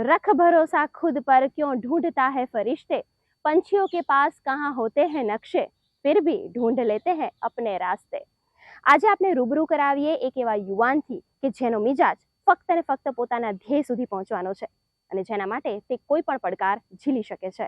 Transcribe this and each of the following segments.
रख भरोसा खुद पर क्यों ढूंढता है फरिश्ते पंछियों के पास कहाँ होते हैं नक्शे फिर भी ढूंढ लेते हैं अपने रास्ते આજે આપણે રૂબરૂ કરાવીએ એક એવા યુવાનથી કે જેનો મિજાજ ફક્ત ને ફક્ત પોતાના ધ્યેય સુધી પહોંચવાનો છે અને જેના માટે તે કોઈ પણ પડકાર ઝીલી શકે છે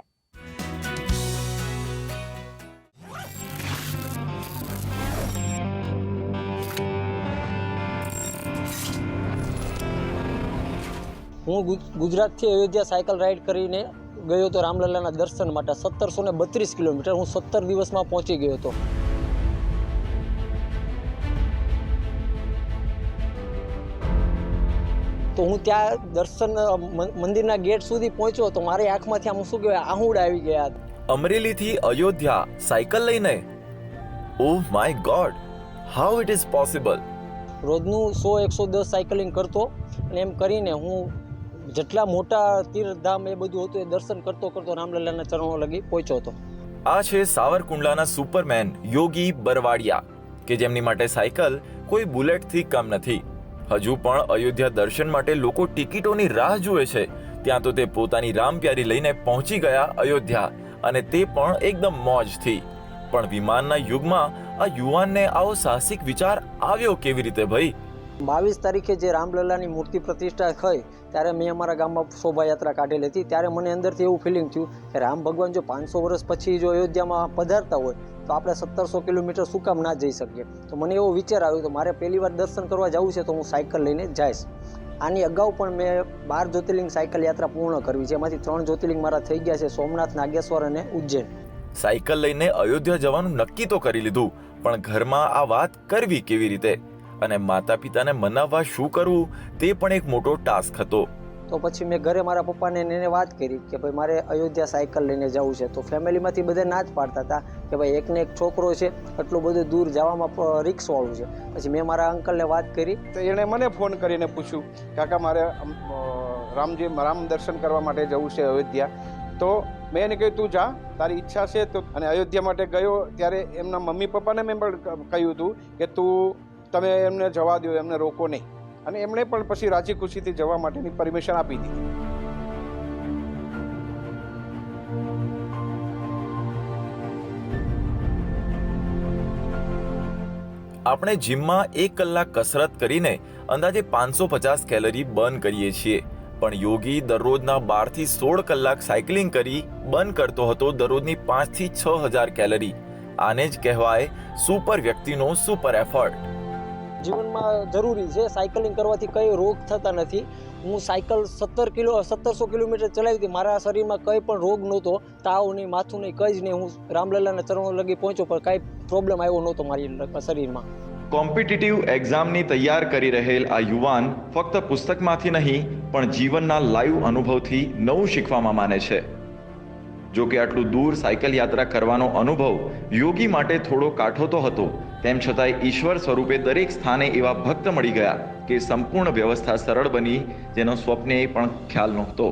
હું ગુજ- ગુજરાતથી અયોધ્યા સાયકલ રાઈડ કરીને ગયો હતો રામલલ્લાના દર્શન માટે સત્તરસો ને બત્રીસ કિલોમીટર. હું સત્તર દિવસમાં પહોંચી ગયો હતો. તો હું ત્યાં દર્શન મંદિરના ગેટ સુધી પહોંચ્યો તો મારી આંખમાંથી આમ શું કહેવાય આહુડ આવી ગયા. અમરેલીથી અયોધ્યા સાયકલ લઈને? ઓહ my god how it is possible રોજનું સો એકસો દસ સાયકલિંગ કરતો અને એમ કરીને હું જેટલા મોટા તીર્થધામ એ બધું હતું એ દર્શન કરતો કરતો રામલલ્લાના ચરણો લગી પહોંચ્યો હતો. આ છે સાવરકુંડલાના સુપરમેન યોગી બરવાડિયા, કે જેમની માટે સાયકલ કોઈ બુલેટથી કમ નથી. હજુ પણ અયોધ્યા દર્શન માટે લોકો ટિકિટોની રાહ જુએ છે. ત્યાં તો તે પોતાની રામપ્યારી લઈને પહોંચી ગયા અયોધ્યા, અને તે પણ એકદમ મોજથી. પણ વિમાનના યુગમાં આ યુવાનને આવો સાહસિક વિચાર આવ્યો કેવી રીતે ભાઈ? બાવીસ તારીખે જે રામલલ્લાની મૂર્તિ પ્રતિષ્ઠા થઈ, ત્યારે મેં અમારા ગામમાં શોભાયાત્રા કાઢેલી હતી. ત્યારે મને અંદરથી એવું ફિલિંગ થયું કે રામ ભગવાન જો પાંચસો વર્ષ પછી જો અયોધ્યામાં પધારતા હોય, તો આપણે સત્તરસો કિલોમીટર શું કામ ના જઈ શકીએ? તો મને એવો વિચાર આવ્યો તો મારે પહેલી વાર દર્શન કરવા જવું છે, તો હું સાયકલ લઈને જઈશ. આની અગાઉ પણ મેં બાર જ્યોતિર્લિંગ સાયકલ યાત્રા પૂર્ણ કરવી છે. એમાંથી ત્રણ જ્યોતિર્લિંગ મારા થઈ ગયા છે, સોમનાથ, નાગેશ્વર અને ઉજ્જૈન. સાયકલ લઈને અયોધ્યા જવાનું નક્કી તો કરી લીધું, પણ ઘરમાં આ વાત કરવી કેવી રીતે? અને માતા પિતાને મનાવવા શું કરવું તે પણ એક મોટો ટાસ્ક હતો. તો પછી મેં ઘરે મારા પપ્પાને એને વાત કરી કે ભાઈ મારે અયોધ્યા સાયકલ લઈને જવું છે. તો ફેમિલીમાંથી બધા ના જ પાડતા હતા કે ભાઈ એકને એક છોકરો છે એટલું બધું દૂર જવામાં રિક્સવાળું છે. પછી મેં મારા અંકલને વાત કરી. તો એણે મને ફોન કરીને પૂછ્યું કાકા મારે રામજી રામ દર્શન કરવા માટે જવું છે અયોધ્યા. તો મેં એને કહ્યું તું જા તારી ઈચ્છા છે તો. અને અયોધ્યા માટે ગયો ત્યારે એમના મમ્મી પપ્પાને મેં પણ કહ્યું હતું કે તું તમે એમને જવા દો, એમને રોકો નહીં. અને એમણે પણ પછી રાજી ખુશીથી જવા માટેની પરમિશન આપી દીધી. આપણે જીમમાં એક કલાક કસરત કરીને અંદાજે પાંચસો પચાસ કેલરી બર્ન કરીએ છીએ. પણ યોગી દરરોજના બારથી સોળ કલાક સાયકલિંગ કરી બર્ન કરતો હતો દરરોજની પાંચથી છ હજાર કેલરી. આને જ કહેવાય સુપર વ્યક્તિનો સુપર એફર્ટ. જીવનમાં જરૂરી છે. સાયકલિંગ કરવાથી કઈ રોગ થતા નથી. હું સાયકલ સત્તર કિલો, સત્તરસો કિલોમીટર ચલાવી હતી. મારા શરીરમાં કંઈ પણ રોગ નહોતો. તાવ નહીં માથું નહીં કંઈ જ નહીં. હું રામલલ્લાના ચરણો લગી પહોંચ્યો, પણ કાંઈ પ્રોબ્લેમ આવ્યો નહોતો મારી શરીરમાં. કોમ્પિટિટિવ એક્ઝામની તૈયાર કરી રહેલ આ યુવાન ફક્ત પુસ્તકમાંથી નહીં, પણ જીવનના લાઈવ અનુભવથી નવું શીખવામાં માને છે. જો કે આટલું દૂર સાયકલ યાત્રા કરવાનો અનુભવ યોગી માટે થોડો કાઠો તો હતો. તેમ છતાંય ઈશ્વર સ્વરૂપે દરેક સ્થાને એવા ભક્ત મળી ગયા કે સંપૂર્ણ વ્યવસ્થા સરળ બની, જેનો સ્વપ્ને પણ ખ્યાલ નહોતો.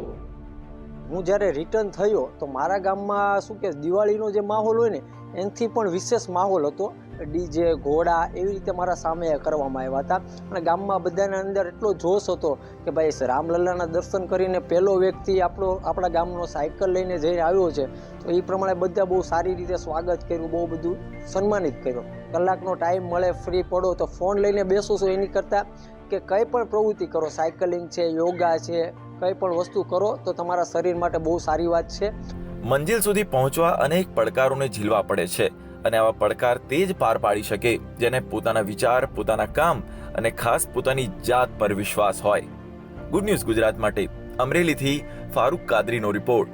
હું જ્યારે રિટર્ન થયો તો મારા ગામમાં શું કે દિવાળીનો જે માહોલ હોય ને, એનાથી પણ વિશેષ માહોલ હતો. ડીજે, ઘોડા એવી રીતે મારા સામે કરવામાં આવ્યા હતા. અને ગામમાં બધાના અંદર એટલો જોશ હતો કે ભાઈ રામલલ્લાના દર્શન કરીને પહેલો વ્યક્તિ આપણો, આપણા ગામનો સાયકલ લઈને જઈને આવ્યો છે. તો એ પ્રમાણે બધા બહુ સારી રીતે સ્વાગત કર્યું, બહુ બધું સન્માનિત કર્યો. કલાકનો ટાઈમ મળે, ફ્રી પડો, તો ફોન લઈને બેસો છો એની કરતાં કે કંઈ પણ પ્રવૃત્તિ કરો. સાયકલિંગ છે, યોગા છે, કંઈ પણ વસ્તુ કરો તો તમારા શરીર માટે બહુ સારી વાત છે. મંજિલ સુધી પહોંચવા અનેક પડકારોને ઝીલવા પડે છે. અને આવા પડકાર તે જ પાર પાડી શકે, જેને પોતાના વિચાર, પોતાના કામ અને ખાસ પોતાની જાત પર વિશ્વાસ હોય. ગુડ ન્યૂઝ ગુજરાત માટે, અમરેલીથી ફારૂક કાદરીનો રિપોર્ટ